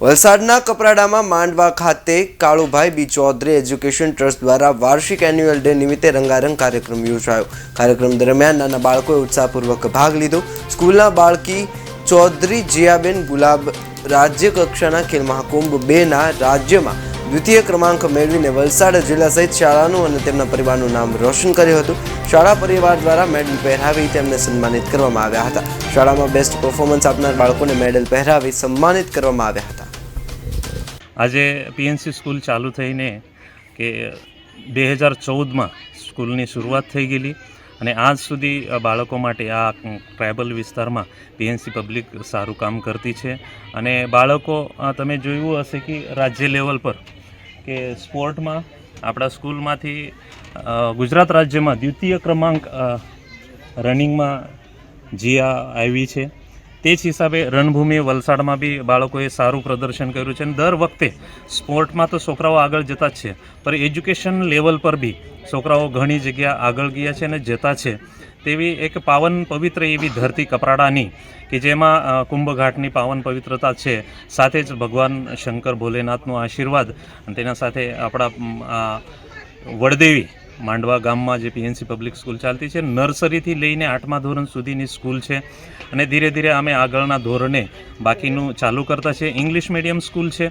વલસાડના કપરાડામાં માંડવા ખાતે Kalubhai B Chaudhari education trust દ્વારા વાર્ષિક એન્યુઅલ ડે નિમિત્તે રંગારંગ કાર્યક્રમ યોજાયો. કાર્યક્રમ દરમિયાન નાના બાળકોએ ઉત્સાહપૂર્વક ભાગ લીધો. સ્કૂલના બાળકી ચૌધરી જીયાબેન ગુલાબ રાજ્ય કક્ષાના ખેલ મહાકુંભ બેના રાજ્યમાં દ્વિતીય ક્રમાંક મેળવીને વલસાડ જિલ્લા સહિત શાળાનું અને તેમના પરિવારનું નામ રોશન કર્યું હતું. શાળા પરિવાર દ્વારા મેડલ પહેરાવી તેમને સન્માનિત કરવામાં આવ્યા હતા. શાળામાં બેસ્ટ પરફોર્મન્સ આપનાર બાળકોને મેડલ પહેરાવી સન્માનિત કરવામાં આવ્યા હતા. આજે પીએનસી સ્કૂલ ચાલુ થઈને કે બે હજાર ચૌદમાં સ્કૂલની શરૂઆત થઈ ગયેલી અને આજ સુધી બાળકો માટે આ ટ્રાઇબલ વિસ્તારમાં પીએનસી પબ્લિક સારું કામ કરતી છે. અને બાળકો તમે જોયું હશે કે રાજ્ય લેવલ પર કે સ્પોર્ટમાં આપણા સ્કૂલમાંથી ગુજરાત રાજ્યમાં દ્વિતીય ક્રમાંક રનિંગમાં જીયા આવી છે. તે જ હિસાબે રણભૂમિ વલસાડમાં બી બાળકોએ સારું પ્રદર્શન કર્યું છે અને દર વખતે સ્પોર્ટમાં તો છોકરાઓ આગળ જતા જ છે પણ એજ્યુકેશન લેવલ પર બી છોકરાઓ ઘણી જગ્યા આગળ ગયા છે અને જતા છે. તેવી એક પાવન પવિત્ર એવી ધરતી કપરાડાની કે જેમાં કુંભઘાટની પાવન પવિત્રતા છે. સાથે જ ભગવાન શંકર ભોલેનાથનો આશીર્વાદ અને તેના સાથે આપણા વડદેવી માંડવા ગામમાં જે પીએનસી પબ્લિક સ્કૂલ ચાલતી છે, નર્સરીથી લઈને આઠમા ધોરણ સુધીની સ્કૂલ છે. અને ધીરે ધીરે અમે આગળના ધોરણે બાકીનું ચાલુ કરતા છે ઇંગ્લિશ મીડિયમ સ્કૂલ છે.